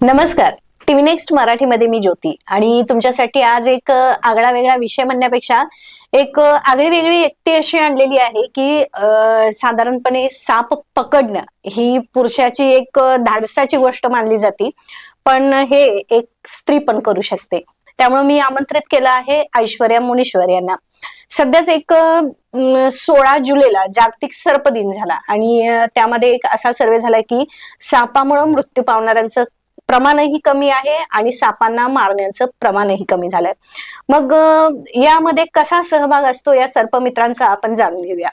नमस्कार. TV next मराठीमध्ये मी ज्योती आणि तुमच्यासाठी आज एक आगळा वेगळा विषय म्हणण्यापेक्षा एक आगळी वेगळी व्यक्ती अशी आणलेली आहे की साधारणपणे साप पकडणं ही पुरुषाची एक धाडसाची गोष्ट मानली जाते. पण हे एक स्त्री पण करू शकते. त्यामुळे मी आमंत्रित केलं आहे ऐश्वर्या मुनीश्वर यांना. सध्याच एक सोळा जुलैला जागतिक सर्प दिन झाला आणि त्यामध्ये एक असा सर्वे झाला की सापामुळे मृत्यू पावणाऱ्यांचं प्रमाणही कमी आहे आणि सापांना मारण्याचं प्रमाणही कमी झालंय. मग यामध्ये कसा सहभाग असतो या सर्पमित्रांचा आपण जाणून घेऊया.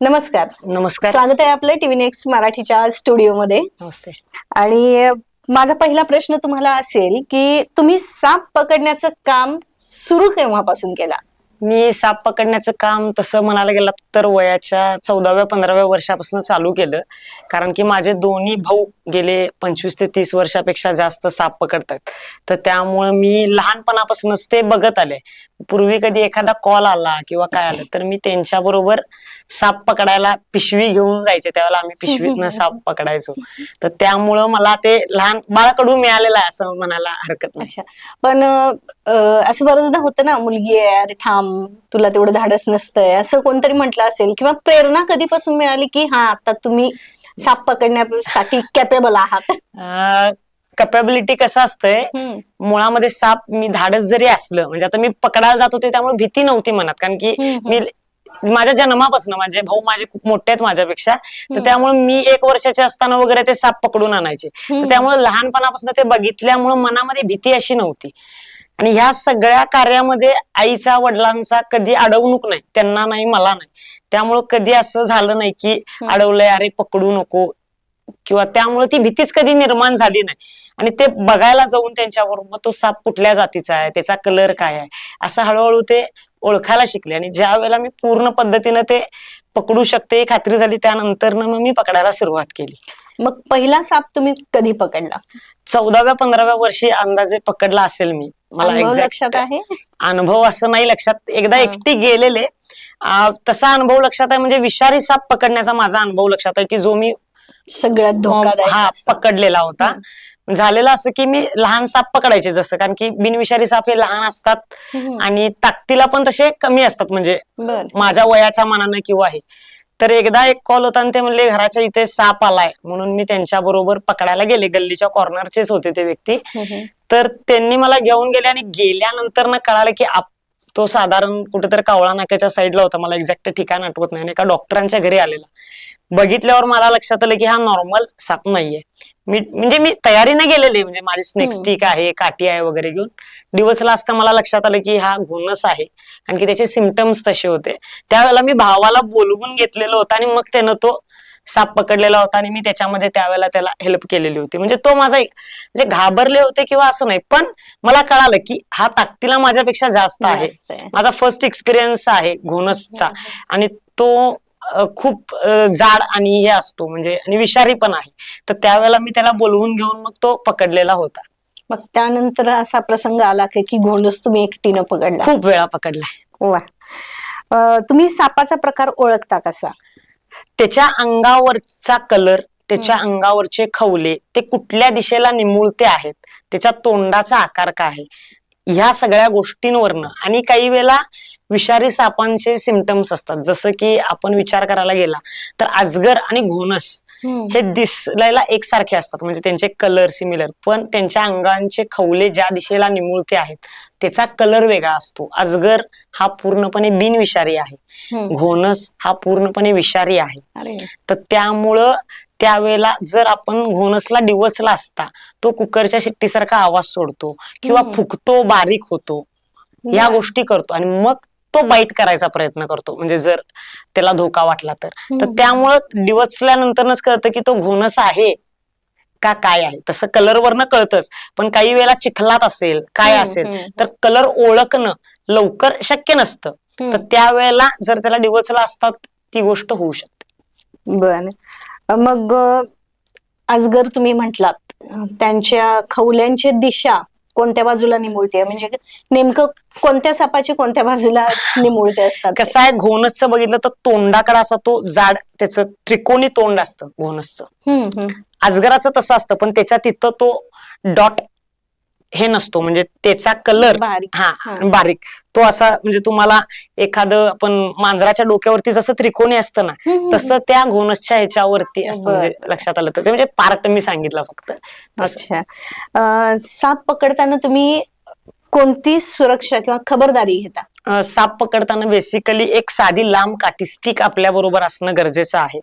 नमस्कार. नमस्कार. स्वागत आहे आपलं टीव्ही नेक्स्ट मराठीच्या स्टुडिओमध्ये. नमस्ते. आणि माझा पहिला प्रश्न तुम्हाला असेल की तुम्ही साप पकडण्याचं काम सुरू केव्हापासून केला? मी साप पकडण्याचं काम तसं म्हणायला गेलं तर वयाच्या चौदाव्या पंधराव्या वर्षापासून चालू केलं. कारण की माझे दोन्ही भाऊ गेले पंचवीस ते तीस वर्षापेक्षा जास्त साप पकडतात. तर त्यामुळे मी लहानपणापासूनच ते बघत आले. पूर्वी कधी एखादा कॉल आला किंवा काय आलं तर मी त्यांच्या बरोबर साप पकडायला पिशवी घेऊन जायचे त्यावेळेला आम्ही पिशवीतनं साप पकडायचो. तर त्यामुळं मला ते लहान बाळाकडून मिळालेलं आहे असं म्हणायला हरकत नाही. अच्छा. पण अ, असं बरेचदा होतं ना मुलगी आहे अरे थांब तुला तेवढं धाडस नसतंय असं कोणतरी म्हटलं असेल किंवा प्रेरणा कधीपासून मिळाली की हा आता तुम्ही साप पकडण्यासाठी कॅपेबल आहात. कपॅबिलिटी कसं असतंय हम्म, मुळामध्ये साप मी धाडस जरी असलं म्हणजे आता मी पकडायला जात होते त्यामुळे भीती नव्हती मनात. कारण की हम्म, मी माझ्या जन्मापासून माझे भाऊ माझे खूप मोठे आहेत माझ्यापेक्षा तर. त्यामुळे मी एक वर्षाचे असताना वगैरे ते साप पकडून आणायचे. तर त्यामुळे लहानपणापासून ते बघितल्यामुळे मनामध्ये भीती अशी नव्हती. आणि ह्या सगळ्या कार्यामध्ये आईचा वडिलांचा कधी अडवणूक नाही त्यांना नाही मला नाही. त्यामुळं कधी असं झालं नाही की अडवलंय अरे पकडू नको किंवा त्यामुळे ती भीतीच कधी निर्माण झाली नाही. आणि ते बघायला जाऊन त्यांच्याबरोबर तो साप कुठल्या जातीचा आहे? त्याचा कलर काय आहे? असं हळूहळू ते ओळखायला शिकले आणि ज्या वेळेला मी पूर्ण पद्धतीनं ते पकडू शकते खात्री झाली त्यानंतर मग मी पकडायला सुरुवात केली. मग पहिला साप तुम्ही कधी पकडला? चौदाव्या पंधराव्या वर्षी अंदाजे पकडला असेल मी. मला लक्षात आहे? अनुभव असं नाही लक्षात. एकदा. एकटी गेलेले. तसा अनुभव लक्षात आहे म्हणजे विषारी साप पकडण्याचा माझा अनुभव लक्षात आहे की जो मी सगळ्यात धोकादायक हा. पकडलेला होता. झालेलं असं की मी लहान साप पकडायचे जसं कारण की बिनविषारी साप हे लहान असतात आणि ताकदीला पण तसे कमी असतात म्हणजे माझ्या वयाच्या मानानं किंवा हे. तर एकदा एक कॉल होता आणि ते म्हणले घराच्या इथे साप आलाय. म्हणून मी त्यांच्या बरोबर पकडायला गेले गल्लीच्या कॉर्नरचेच होते ते व्यक्ती. तर त्यांनी मला घेऊन गेले आणि गेल्यानंतर ना कळालं की आप- तो साधारण कुठेतरी कावळा नाक्याच्या साईडला होता. मला एक्झॅक्ट ठिकाण आठवत नाही. आणि एका डॉक्टरांच्या घरी आलेला. बघितल्यावर मला लक्षात आलं की हा नॉर्मल साप नाहीये. मी म्हणजे मी तयारीने गेलेले म्हणजे माझी स्नेक. स्टिक आहे काठी आहे वगैरे घेऊन. दिवसला असता मला लक्षात आलं की हा घुणस आहे. कारण की त्याचे सिमटम्स तसे होते. त्यावेळेला मी भावाला बोलवून घेतलेलं होतं आणि मग त्यानं तो साप पकडलेला होता आणि मी त्याच्यामध्ये त्यावेळेला त्याला हेल्प केलेली होती. म्हणजे तो माझा एक- म्हणजे घाबरले होते किंवा असं नाही पण मला कळालं की हा ताकदीला माझ्यापेक्षा जास्त आहे. माझा फर्स्ट एक्सपिरियन्स आहे घोणसचा. आणि तो खूप जाड आणि हे असतो म्हणजे आणि विषारी पण आहे. तर त्यावेळेला मी त्याला बोलवून घेऊन मग तो पकडलेला होता. मग त्यानंतर असा प्रसंग आला की की घोणस तुम्ही एकटीनं पकडला. खूप वेळा पकडलाय. वा. तुम्ही सापाचा प्रकार ओळखता कसा? त्याच्या अंगावरचा कलर त्याच्या अंगावरचे खवले ते कुठल्या दिशेला निमुळते आहेत त्याच्या तोंडाचा आकार काय आहे? ह्या सगळ्या गोष्टींवरनं आणि काही वेळेला विषारी सापांचे सिमटम्स असतात. जसं की आपण विचार करायला गेला तर अजगर आणि घोणस हे. दिसायला एकसारखे असतात म्हणजे त्यांचे कलर सिमिलर पण त्यांच्या अंगांचे खवले ज्या दिशेला निमुळते आहेत त्याचा कलर वेगळा असतो. अजगर हा पूर्णपणे बिनविषारी आहे. हम्म. घोणस हा पूर्णपणे विषारी आहे. तर त्यामुळं त्यावेळेला जर आपण घोणसला डिवचला असता तो कुकरच्या शिट्टीसारखा आवाज सोडतो किंवा हम्म. फुकतो बारीक होतो या. गोष्टी करतो. आणि मग तो बाईट करायचा प्रयत्न करतो. म्हणजे जर त्याला धोका वाटला तर. त्यामुळं डिवचल्यानंतरच कळतं की तो घोणस आहे का काय आहे. तसं कलरवरनं कळतच. पण काही वेळेला चिखलात असेल काय असेल तर कलर ओळखणं लवकर शक्य नसतं. तर त्यावेळेला जर त्याला डिवचला असतात ती गोष्ट होऊ शकते. बर. मग अजगर तुम्ही म्हटलात त्यांच्या खवल्यांची दिशा कोणत्या बाजूला निमुळते म्हणजे नेमकं कोणत्या सापाची कोणत्या बाजूला निमुळते असतात? कसं आहे घोणसचं बघितलं तर तोंडाकडे असा तो जाड त्याचं त्रिकोणी तोंड असतं घोणसचं. अजगराचं तसं असतं पण त्याच्या तिथं तो डॉट हे नसतो म्हणजे त्याचा कलर बारीक. हा हा. बारीक. तो असा म्हणजे तुम्हाला एखादं आपण मांजराच्या डोक्यावरती जसं त्रिकोणी असतं ना. तसं त्या घोणसच्या ह्याच्यावरती असतं म्हणजे. लक्षात आलं तर. म्हणजे पार्ट मी सांगितलं फक्त. अच्छा. साप पकडताना तुम्ही कोणती सुरक्षा किंवा खबरदारी घेता? साप पकडताना बेसिकली एक साधी लांब काठी स्टिक आपल्या बरोबर असणं गरजेचं आहे.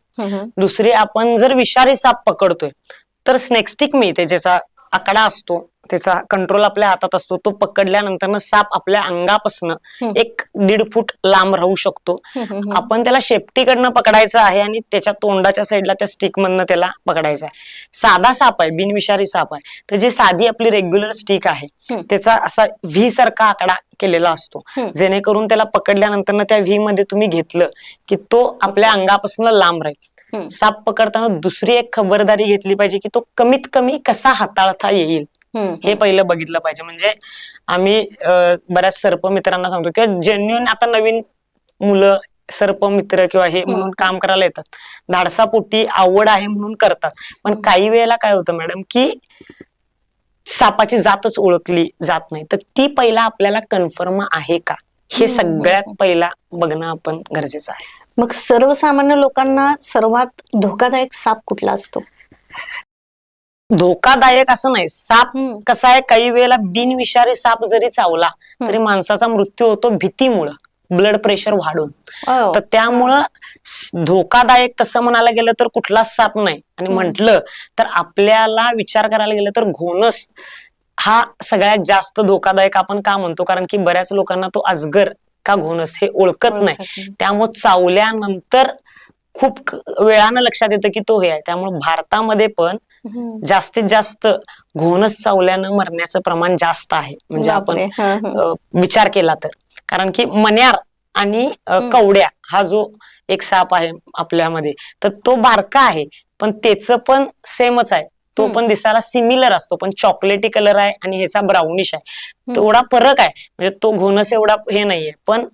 दुसरी आपण जर विषारी साप पकडतोय तर स्नेक स्टिक मिळते ज्याचा आकडा असतो. त्याचा कंट्रोल आपल्या हातात असतो. तो पकडल्यानंतर साप आपल्या अंगापासून. एक दीड फूट लांब राहू शकतो. आपण त्याला शेपटीकडनं पकडायचं आहे आणि त्याच्या तोंडाच्या साईडला त्या स्टिक मधनं त्याला पकडायचं आहे. साधा साप आहे बिनविषारी साप आहे. तर जी साधी आपली रेग्युलर स्टिक आहे. त्याचा असा व्ही सारखा आकडा केलेला असतो. जेणेकरून त्याला पकडल्यानंतर त्या व्ही मध्ये तुम्ही घेतलं की तो आपल्या अंगापासून लांब राहील. साप पकडताना दुसरी एक खबरदारी घेतली पाहिजे की तो कमीत कमी कसा हाताळता येईल. हे पहिलं बघितलं पाहिजे. म्हणजे आम्ही बऱ्याच सर्प मित्रांना सांगतो किंवा जेन्युन आता नवीन मुलं सर्प मित्र किंवा हे म्हणून काम करायला येतात. धाडसापोटी आवड आहे म्हणून करतात. पण काही वेळेला काय होतं मॅडम की सापाची जातच ओळखली जात नाही. तर ती पहिला आपल्याला कन्फर्म आहे का? हे. सगळ्यात पहिला बघणं आपण गरजेचं आहे. मग सर्वसामान्य लोकांना सर्वात धोकादायक साप कुठला असतो? धोकादायक असं नाही. साप. कसा आहे काही वेळेला बिनविषारी साप जरी चावला तरी माणसाचा मृत्यू होतो भीतीमुळं ब्लड प्रेशर वाढून. Oh. तर त्यामुळं धोकादायक तसं म्हणायला गेलं तर कुठलाच साप नाही. आणि. म्हटलं तर आपल्याला विचार करायला गेलं तर घोणस हा सगळ्यात जास्त धोकादायक आपण का म्हणतो? कारण की बऱ्याच लोकांना तो अजगर का घोणस हे ओळखत नाही. त्यामुळे चावल्यानंतर खूप वेळानं लक्षात येतं की तो हे आहे. त्यामुळे भारतामध्ये पण. जास्तीत जास्त घोणस चावल्यानं मरण्याचं प्रमाण जास्त आहे. म्हणजे आपण विचार केला तर. कारण की मन्यार आणि. कवड्या हा जो एक साप आहे आपल्यामध्ये तर तो बारका आहे. पण त्याच पण सेमच आहे. तो. पण दिसायला सिमिलर असतो. पण चॉकलेटी कलर आहे आणि ह्याचा ब्राउनिश आहे. थोडा फरक आहे. म्हणजे तो घोणस एवढा हे नाहीये. पण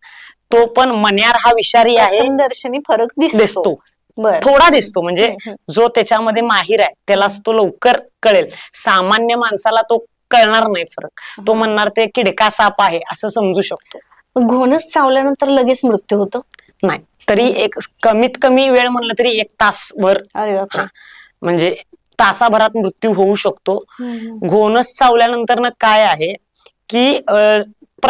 तो पण मन्यार हा विषारी आहे. प्रथमदर्शनी फरक दिसतो. थोडा दिसतो. म्हणजे जो त्याच्यामध्ये माहीर आहे त्यालाच तो लवकर कळेल. सामान्य माणसाला तो कळणार नाही फरक. तो म्हणणार ते किडका साप आहे असं समजू शकतो. घोणस चावल्यानंतर लगेच मृत्यू होतो? नाही. तरी एक कमीत कमी वेळ म्हणलं तरी एक तासभर. म्हणजे तासाभरात मृत्यू होऊ शकतो. घोणस चावल्यानंतर ना काय आहे की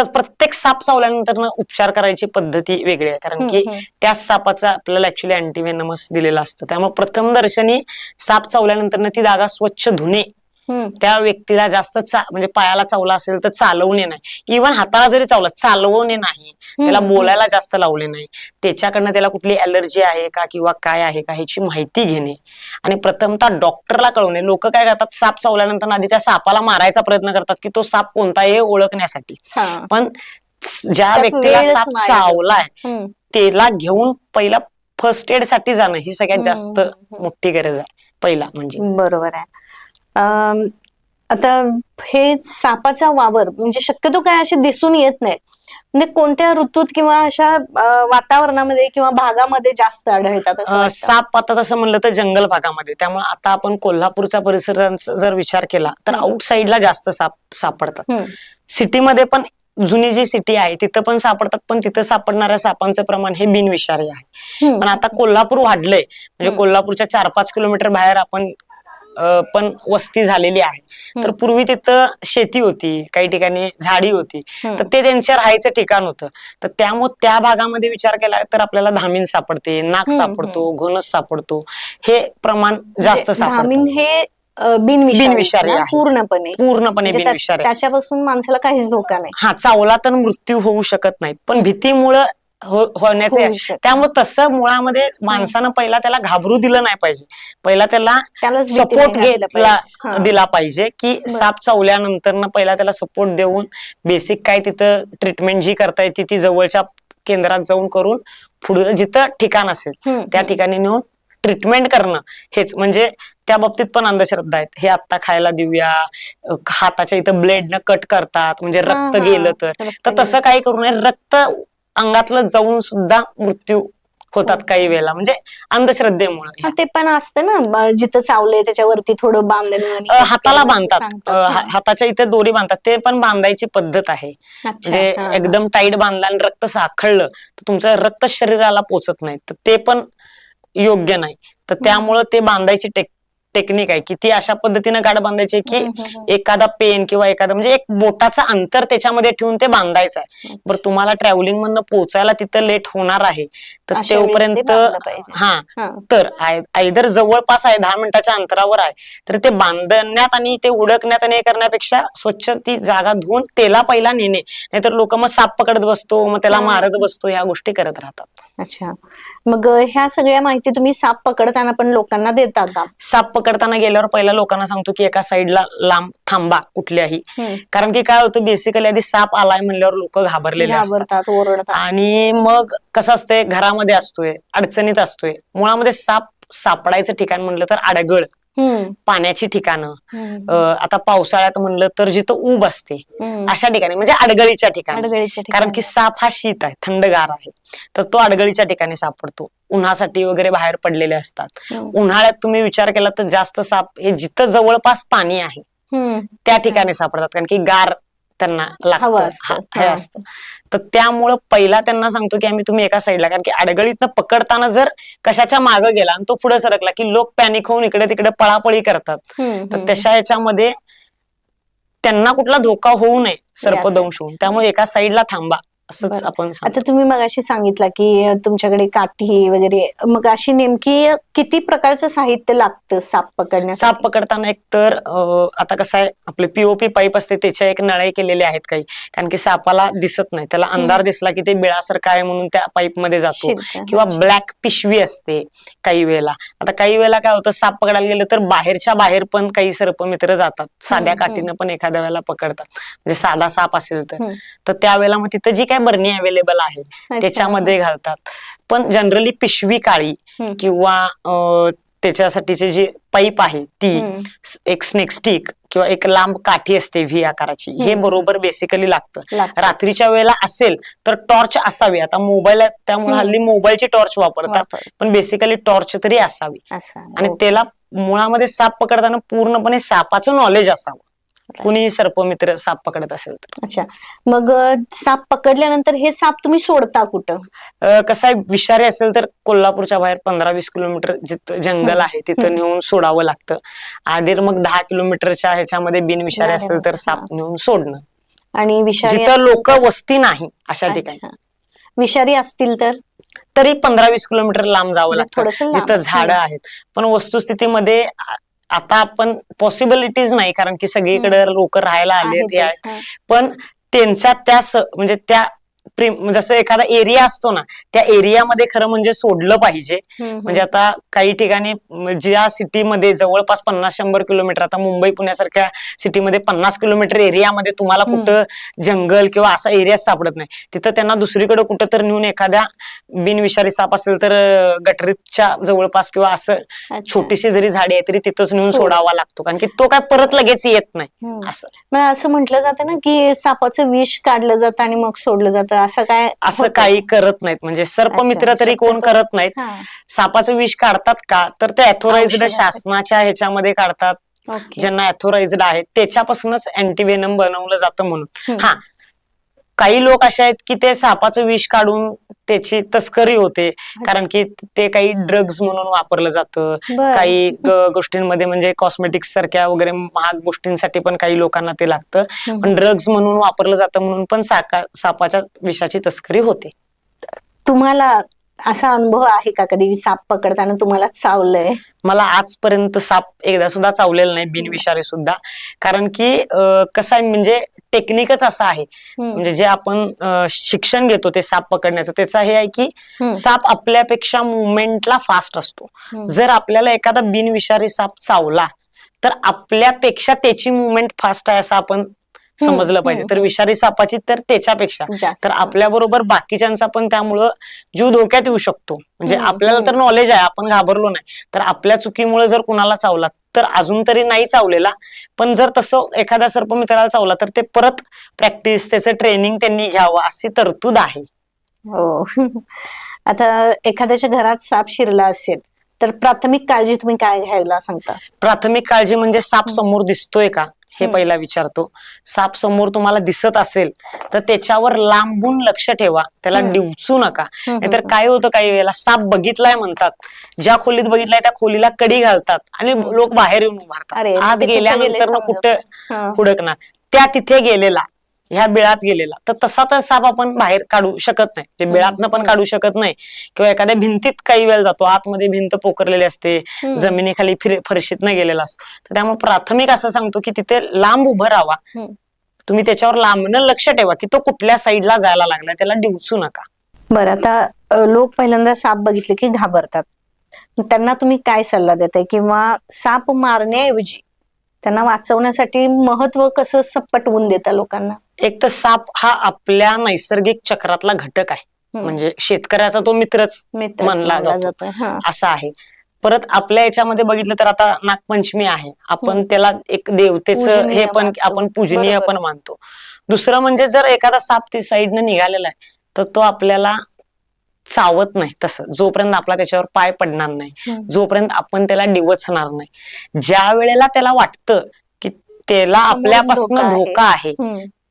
प्रत्येक साप चावल्यानंतर ना उपचार करायची पद्धती वेगळी आहे कारण की. त्याच सापाचा आपल्याला ऍक्च्युली अँटीव्हेनमस दिलेला असतं त्यामुळे प्रथम दर्शनी साप चावल्यानंतर ती जागा स्वच्छ धुणे. त्या व्यक्तीला जास्त चा म्हणजे पायाला चावला असेल तर चालवणे नाही इव्हन हाताला जरी चावला चालवणे नाही. त्याला. बोलायला जास्त लावले नाही. त्याच्याकडनं त्याला कुठली अलर्जी आहे का किंवा काय आहे का ह्याची माहिती घेणे. आणि प्रथमतः डॉक्टरला कळवणे. लोक काय करतात साप चावल्यानंतर आधी त्या सापाला मारायचा प्रयत्न करतात की तो साप कोणता आहे ओळखण्यासाठी. पण ज्या व्यक्तीला साप. चावलाय. त्याला घेऊन पहिला फर्स्ट एडसाठी जाणं ही सगळ्यात जास्त. मोठी गरज आहे. पहिला म्हणजे. बरोबर आहे. आता हे सापाचा वावर म्हणजे शक्यतो काय असे दिसून येत नाही म्हणजे कोणत्या ऋतूत किंवा अशा वातावरणामध्ये किंवा भागामध्ये जास्त आढळतात असं? साप आता तसं म्हणलं तर जंगल भागामध्ये त्यामुळे आता आपण कोल्हापूरच्या परिसरांचा जर विचार केला तर हम्म. आउटसाईडला जास्त साप सापडतात. सिटीमध्ये पण जुनी जी सिटी आहे तिथं पण सापडतात पण तिथं सापडणाऱ्या सापांचं प्रमाण हे बिनविषारी आहे. पण आता कोल्हापूर वाढलंय म्हणजे. कोल्हापूरच्या चार पाच किलोमीटर बाहेर आपण पण वस्ती झालेली आहे. तर. पूर्वी तिथं शेती होती काही ठिकाणी झाडी होती. तर ते त्यांच्या राहायचं ठिकाण होतं. तर त्यामुळे त्या भागामध्ये विचार केला तर आपल्याला धामीन सापडते नाक सापडतो घोणस सापडतो. हे प्रमाण जास्त म्हणजे सापडतं. हे बिनविषारी. पूर्णपणे. पूर्णपणे म्हणजे बिनविषारी. त्याच्यापासून माणसाला काहीच धोका नाही. हा चावला तर मृत्यू होऊ शकत नाही. पण भीतीमुळं हो- होण्याचे होऊ आहे. शकतं. त्यामुळे तसं मुळामध्ये माणसानं पहिला त्याला घाबरू दिलं नाही पाहिजे पहिला त्याला त्यालाच सपोर्ट घातलं घेतला पाहिजे. हा. दिला पाहिजे की. साप चावल्यानंतर ना पहिला त्याला सपोर्ट देऊन बेसिक काय तिथं ट्रीटमेंट जी करता येते ती जवळच्या केंद्रात जाऊन करून पुढे जिथं ठिकाण असेल हम्म, त्या हम्म. ठिकाणी नेऊन ट्रीटमेंट करणं हेच म्हणजे त्या बाबतीत पण अंधश्रद्धा आहेत हे आत्ता खायला देऊया अ, हाताच्या इथं ब्लेडनं कट करतात म्हणजे रक्त हा. गेलं तर रक्त तर तसं काही करू नये रक्त अंगातलं जाऊन सुद्धा मृत्यू होतात काही वेळेला. म्हणजे अंधश्रद्धेमुळे. हा, ते पण असतं ना. जिथं चावलंय त्याच्यावरती थोडं अ, हाताला बांधतात. हा. हा- हाताच्या इथे दोरी बांधतात. ते पण बांधायची पद्धत आहे. म्हणजे हा, हा. एकदम टाईट बांधला आणि रक्त साखळलं तर तुमचं रक्त शरीराला पोचत नाही. तर ते पण योग्य नाही. तर त्यामुळं ते बांधायची टेक टेक्निक आहे की ती अशा पद्धतीने गाठ बांधायची की. एखादा पेन किंवा एखादा म्हणजे एक बोटाचं अंतर त्याच्यामध्ये ठेवून ते बांधायचं आहे बरं तुम्हाला ट्रॅव्हलिंग मधनं पोहोचायला तिथं लेट होणार आहे तर अशा वेळेस ते तेवपर्यंत बांधलं पाहिजे. हा. तर आयदर जवळपास आहे दहा मिनिटाच्या अंतरावर आहे तर ते बांधण्यात आणि ते उडकण्यात आणि हे करण्यापेक्षा स्वच्छ ती जागा धुवून तेला पहिला नेणे नाहीतर लोक मग साप पकडत बसतो मग त्याला. मारत बसतो ह्या गोष्टी करत राहतात अच्छा. मग ह्या सगळ्या माहिती तुम्ही साप पकडताना पण लोकांना देता का? साप पकडताना गेल्यावर पहिला लोकांना सांगतो की एका साईडला लांब थांबा कुठल्याही. हम्म. कारण की काय होतं बेसिकली आधी साप आलाय म्हणल्यावर लोक घाबरलेले असतात. घाबरतात ओरडतात. आणि मग कसं असतंय घरामध्ये असतोय अडचणीत असतोय. मुळामध्ये साप सापडायचं ठिकाण म्हणलं तर आडगळ. पाण्याची ठिकाणं. आता पावसाळ्यात म्हणलं तर जिथं ऊब असते. अशा ठिकाणी म्हणजे अडगळीच्या ठिकाणी. कारण की. साप हा शीत आहे थंडगार आहे. तर तो अडगळीच्या ठिकाणी सापडतो. उन्हासाठी वगैरे बाहेर पडलेले असतात. उन्हाळ्यात तुम्ही विचार केला तर जास्त साप हे जिथं जवळपास पाणी आहे. त्या ठिकाणी सापडतात. कारण की गार त्यांना लागतं. हा. असतं तर त्यामुळं पहिला त्यांना सांगतो की आम्ही तुम्ही एका साईडला कारण की अडगळीतनं पकडताना जर कशाच्या मागे गेला आणि तो पुढे सरकला की लोक पॅनिक होऊन इकडे तिकडे पळापळी करतात तर. तशा ह्याच्यामध्ये त्यांना कुठला धोका होऊ नये सर्पदंश होऊन त्यामुळे एका साईडला थांबा असंच. आपण आता. तुम्ही मगाशी सांगितलं की तुमच्याकडे काठी वगैरे मग अशी नेमकी किती प्रकारचं साहित्य लागतं साप पकडण्यासाठी साप पकडताना एक तर आता कसं आहे आपले पीओपी पाईप असते त्याच्या एक नळे केलेले आहेत काही कारण की सापाला दिसत नाही त्याला अंधार दिसला की ते बिळासारखं आहे म्हणून त्या पाईपमध्ये जातो शिरतं. किंवा ब्लॅक पिशवी असते काही वेळेला आता काही वेळेला काय होतं साप पकडायला गेलं तर बाहेरच्या बाहेर पण काही सर्पमित्र जातात साध्या. काठीनं पण एखाद्या वेळेला पकडतात म्हणजे साधा साप असेल. तर त्यावेळेला मग तिथं जी काय बरणी अवेलेबल आहे अच्छा. त्याच्यामध्ये घालतात पण जनरली पिशवी काळी हम्म. किंवा त्याच्यासाठीचे जे पाईप आहे ती हम्म. एक स्नेक स्टिक किंवा एक लांब काठी असते व्ही आकाराची हे हम्म. बरोबर बेसिकली लागतं लागतंच. रात्रीच्या वेळेला असेल तर टॉर्च असावी आता मोबाईल त्यामुळे हम्म. हल्ली मोबाईलची टॉर्च वापरतात वापर. पण बेसिकली टॉर्च तरी असावी असं आणि. त्याला मुळामध्ये साप पकडताना पूर्णपणे सापाचं नॉलेज असावं कुणी सर्पमित्र साप पकडत असेल तर. अच्छा. मग अ, साप पकडल्यानंतर हे साप तुम्ही सोडता कुठं? अं, कसं आहे विषारी असेल तर कोल्हापूरच्या बाहेर पंधरा वीस किलोमीटर जिथं जंगल. आहे तिथं. नेऊन सोडावं लागतं. आधी मग दहा किलोमीटरच्या ह्याच्यामध्ये बिनविषारी असेल. तर साप नेऊन सोडणं. आणि विषारी जिथं असतील लोक तर- वस्ती नाही अशा ठिकाणी. अच्छा. विषारी असतील तर? तरी पंधरा वीस किलोमीटर लांब जावं म्हणजे लागतं. थोडंसं लांब. जिथं झाडं आहेत. पण वस्तुस्थितीमध्ये आ- आता आपण पॉसिबिलिटीज नाही कारण की सगळीकडे लोक राहायला आले हा. पण त्यांच्या त्या म्हणजे त्या प्रेम जसं एखादा एरिया असतो ना त्या एरियामध्ये खरं म्हणजे सोडलं पाहिजे म्हणजे आता काही ठिकाणी ज्या सिटीमध्ये जवळपास पन्नास शंभर किलोमीटर आता मुंबई पुण्यासारख्या सिटीमध्ये पन्नास किलोमीटर एरियामध्ये तुम्हाला. कुठं जंगल किंवा असा एरिया सापडत नाही तिथं त्यांना दुसरीकडे कुठं तर नेऊन एखाद्या बिनविषारी साप असेल तर गटरीच्या जवळपास किंवा असं. छोटीशी जरी झाडी आहे तरी तिथंच नेऊन सोड. सोडावा लागतो कारण की तो काय परत लगेच येत नाही. असं असं म्हटलं जातं ना की सापाचं विष काढलं जातं आणि मग सोडलं जातं असं काय असं होतं? काही करत नाहीत म्हणजे सर्पमित्र अच्छा, तरी कोण शक्यतो- करत नाहीत हा. सापाचं विष काढतात का तर ते अथोराइज्ड औषधासाठी. शासनाच्या ह्याच्यामध्ये काढतात ओके. ज्यांना अथोराइज्ड आहेत त्याच्यापासूनच अँटीवेनम बनवलं जातं म्हणून हम्म. हा काही लोक असे आहेत की ते सापाचं विष काढून त्याची तस्करी होते. कारण की ते काही ड्रग्ज म्हणून वापरलं जातं. बरं. काही ग- गोष्टींमध्ये म्हणजे कॉस्मेटिक्स सारख्या वगैरे महाग गोष्टींसाठी पण काही लोकांना ते लागतं. पण ड्रग्ज म्हणून वापरलं जातं म्हणून पण साका सापाच्या विषाची तस्करी होते. तुम्हाला असा अनुभव आहे का कधी साप पकडताना तुम्हाला चावलंय मला आजपर्यंत साप एकदा सुद्धा चावलेला नाही बिनविषारी सुद्धा कारण की अं, कसं आहे म्हणजे टेक्निकच असं आहे. म्हणजे जे आपण अं, शिक्षण घेतो ते साप पकडण्याचं त्याचं हे आहे की हम्म. साप आपल्यापेक्षा मुवमेंटला फास्ट असतो हम्म. जर आपल्याला एखादा बिनविषारी साप चावला तर आपल्यापेक्षा त्याची मुवमेंट फास्ट आहे असं आपण समजलं पाहिजे. हम्म, तर हम्म. विषारी सापाची तर त्याच्यापेक्षा. तर आपल्या बरोबर बाकीच्यांचा पण त्यामुळं जीव धोक्यात येऊ शकतो. म्हणजे आपल्याला तर नॉलेज आहे आपण घाबरलो नाही. तर आपल्या चुकीमुळे जर कुणाला चावला तर अजून तरी नाही चावलेला. पण जर तसं एखाद्या सर्पमित्राला चावला तर ते परत प्रॅक्टिस त्याचं ट्रेनिंग त्यांनी घ्यावं अशी तरतूद आहे. हो. आता एखाद्याच्या घरात साप शिरला असेल तर प्राथमिक काळजी तुम्ही काय घ्यायला सांगता? प्राथमिक काळजी म्हणजे साप. समोर दिसतोय का? हे. पहिला विचारतो साप समोर तुम्हाला दिसत असेल तर त्याच्यावर लांबून लक्ष ठेवा त्याला. डिवचू नका नाहीतर. काय होतं काही वेळेला साप बघितलाय म्हणतात ज्या खोलीत बघितलाय त्या खोलीला कडी घालतात आणि. लोक बाहेर येऊन उभारतात आत गेल्यानंतर कुठं. हुडकणार त्या तिथे गेलेला ह्या बिळात गेलेला. तर तसा तर साप आपण बाहेर काढू शकत नाही. ते हम्म, बिळातनं पण. काढू शकत नाही. किंवा एखाद्या भिंतीत काही वेळ जातो. आतमध्ये भिंत पोकरलेली असते. जमिनीखाली फिर फरशीतनं गेलेला असतो. तर त्यामुळे प्राथमिक असं सांगतो की तिथे लांब उभं राहा हम्म. तुम्ही त्याच्यावर लांबनं लक्ष ठेवा की तो कुठल्या साईडला जायला लागलाय त्याला डिवचू नका. बरं आता लोक पहिल्यांदा साप बघितले की घाबरतात. त्यांना तुम्ही काय सल्ला देताय? किंवा साप मारण्याऐवजी त्यांना वाचवण्यासाठी महत्त्व कसं स- पटवून देता लोकांना? एक तर साप हा आपल्या नैसर्गिक चक्रातला घटक आहे. म्हणजे शेतकऱ्याचा तो मित्रच मानला जातो. हा असा आहे परत आपल्या याच्यामध्ये बघितलं तर आता नागपंचमी आहे आपण. त्याला एक देवतेचं हे पण. आपण पूजनीय. पण मानतो दुसरं म्हणजे जर एखादा साप ती साईडनं निघालेला आहे तर तो आपल्याला चावत नाही तसं जोपर्यंत आपला त्याच्यावर पाय पडणार नाही. जोपर्यंत आपण त्याला डिवचणार नाही ज्या वेळेला त्याला वाटतं की त्याला आपल्यापासून धोका आहे.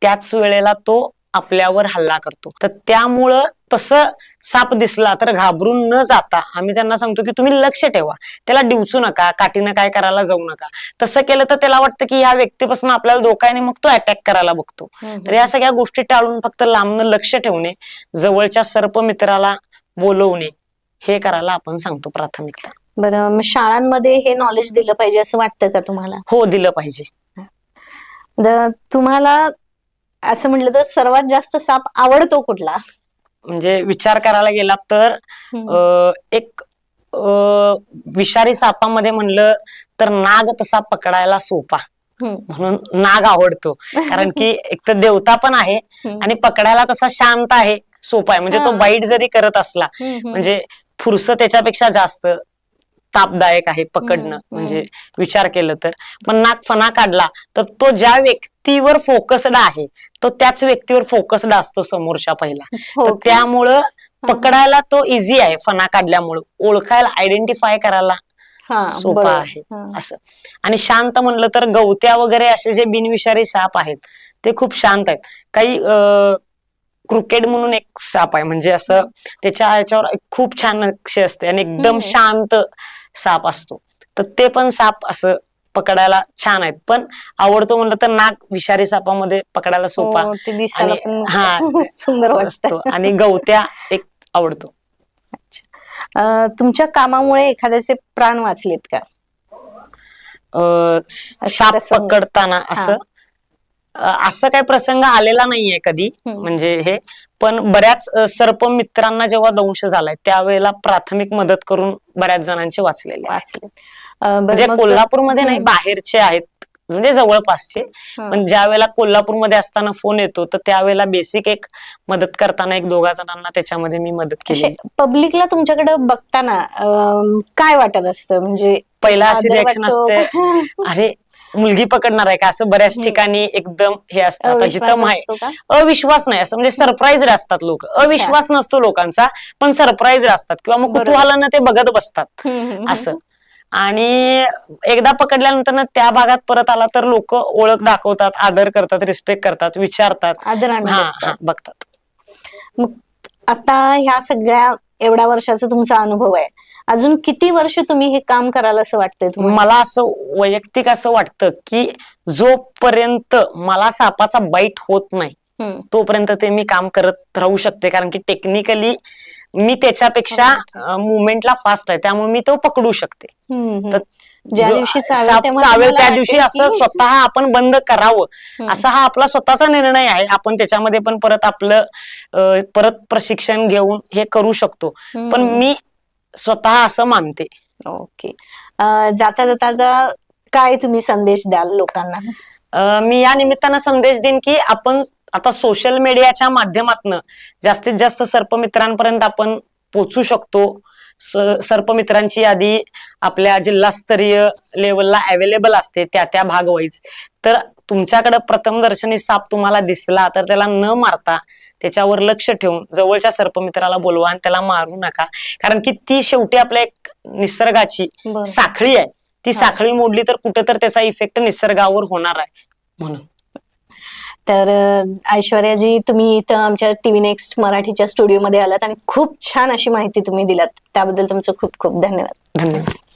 त्याच वेळेला तो आपल्यावर हल्ला करतो. तर त्यामुळं तसं साप दिसला तर घाबरून न जाता आम्ही त्यांना सांगतो की तुम्ही लक्ष ठेवा. त्याला डिवचू नका काठीनं काय करायला जाऊ नका. तसं केलं तर त्याला वाटतं की या व्यक्तीपासून आपल्याला धोका आहे मग तो अटॅक करायला बघतो. तर या सगळ्या गोष्टी टाळून फक्त लांबनं लक्ष ठेवणे जवळच्या सर्प मित्राला बोलवणे हे करायला आपण सांगतो प्राथमिकता. बरं शाळांमध्ये हे नॉलेज दिलं पाहिजे असं वाटतं का तुम्हाला? हो दिलं पाहिजे. तुम्हाला असं म्हटलं तर सर्वात जास्त साप आवडतो कुठला म्हणजे विचार करायला गेला तर हम्म. अ, एक अ, विषारी सापामध्ये म्हणलं तर नाग तसा पकडायला सोपा हम्म. म्हणून नाग आवडतो कारण की एक तर देवता पण आहे हम्म. आणि पकडायला तसा शांत आहे सोपा आहे म्हणजे तो हा. बाईट जरी करत असला हम्म, हम्म. म्हणजे फुरस त्याच्यापेक्षा जास्त तापदायक आहे पकडणं. म्हणजे विचार केलं तर. पण नाग फणा काढला तर तो ज्या व्यक्तीवर फोकस्ड आहे तो त्याच व्यक्तीवर फोकस्ड असतो समोरच्या पहिला. हो तर? त्यामुळं पकडायला तो इझी आहे फणा काढल्यामुळं. ओळखायला आयडेंटिफाय करायला हा, सोपा. आहे. असं. आणि शांत म्हणलं तर गवत्या वगैरे असे जे बिनविषारी साप आहेत ते खूप शांत आहेत. काही क्रिकेट म्हणून एक साप आहे. म्हणजे असं त्याच्या ह्याच्यावर खूप छान नक्षी असते आणि एकदम. शांत साप असतो. तर ते पण साप असं पकडायला छान आहेत. पण आवडतो म्हणलं तर नाग विषारी सापामध्ये पकडायला सोपा हो, पण हा सुंदर वाटतं. असतो आणि गवत्या एक आवडतो. तुमच्या कामामुळे एखाद्याचे प्राण वाचलेत का? साप. पकडताना असं असं काही प्रसंग आलेला नाहीये कधी. म्हणजे हे पण बऱ्याच सर्प मित्रांना जेव्हा दंश झालाय त्यावेळेला प्राथमिक मदत करून बऱ्याच जणांचे वाचलेले बरं, म्हणजे कोल्हापूरमध्ये नाही. बाहेरचे आहेत म्हणजे जवळपासचे. पण ज्या वेळेला कोल्हापूरमध्ये असताना फोन येतो तर त्यावेळेला बेसिक एक मदत करताना एक दोघा जणांना त्याच्यामध्ये मी मदत केली पब्लिकला तुमच्याकडे बघताना काय वाटत असतं म्हणजे पहिला अशी वाटतो असते? अरे मुलगी पकडणार आहे का? असं बऱ्याच. ठिकाणी एकदम हे असतं. आता अविश्वास जिथं? अविश्वास नाही असं. म्हणजे सरप्राईज असतात लोक. अविश्वास नसतो लोकांचा पण सरप्राईज असतात. किंवा मग. कुतूहलानं ते बघत बसतात. असं. आणि एकदा पकडल्यानंतर ना त्या भागात परत आला तर लोक ओळख दाखवतात आदर करतात रिस्पेक्ट करतात विचारतात. हा बघतात. मग आता ह्या सगळ्या एवढ्या वर्षाचा तुमचा अनुभव आहे. अजून किती वर्ष तुम्ही हे काम कराल असं वाटतंय तुम्हाला मला असं वैयक्तिक असं वाटतं की जोपर्यंत मला सापाचा बाईट होत नाही हम्म. तोपर्यंत ते मी काम करत राहू शकते कारण की टेक्निकली मी त्याच्यापेक्षा मुवमेंटला फास्ट आहे त्यामुळे मी तो पकडू शकते हम्म, हम्म. तर ज्या जो दिवशी चावेल साप तेव्हा चावेल तुम्हाला त्या दिवशी वाटेल असं की- स्वतः आपण बंद करावं हम्म. असा हा आपला स्वतःचा निर्णय आहे आपण त्याच्यामध्ये पण परत आपलं अं, परत प्रशिक्षण घेऊन हे करू शकतो पण हम्म. मी स्वतः असं मानते. ओके. अं, जाता जाता आता काय तुम्ही संदेश द्याल लोकांना? अं, मी या निमित्तानं संदेश देईन की आपण आता सोशल मीडियाच्या माध्यमातून जास्तीत जास्त सर्पमित्रांपर्यंत आपण पोचू शकतो. स- सर्पमित्रांची यादी आपल्या जिल्हास्तरीय लेवलला अवेलेबल असते त्या त्या भाग वाईज तर तुमच्याकडे प्रथम दर्शनी साप तुम्हाला दिसला तर त्याला न मारता त्याच्यावर लक्ष ठेवून जवळच्या सर्पमित्राला बोलवा आणि त्याला मारू नका. कारण की ती शेवटी आपल्या एक निसर्गाची. साखळी आहे. ती. साखळी मोडली तर कुठे तर त्याचा इफेक्ट निसर्गावर होणार आहे. म्हणून. तर ऐश्वर्याजी तुम्ही इथं आमच्या टीव्ही नेक्स्ट मराठीच्या स्टुडिओमध्ये आलात आणि खूप छान अशी माहिती तुम्ही दिलात. त्याबद्दल तुमचं खूप खूप धन्यवाद. धन्यवाद.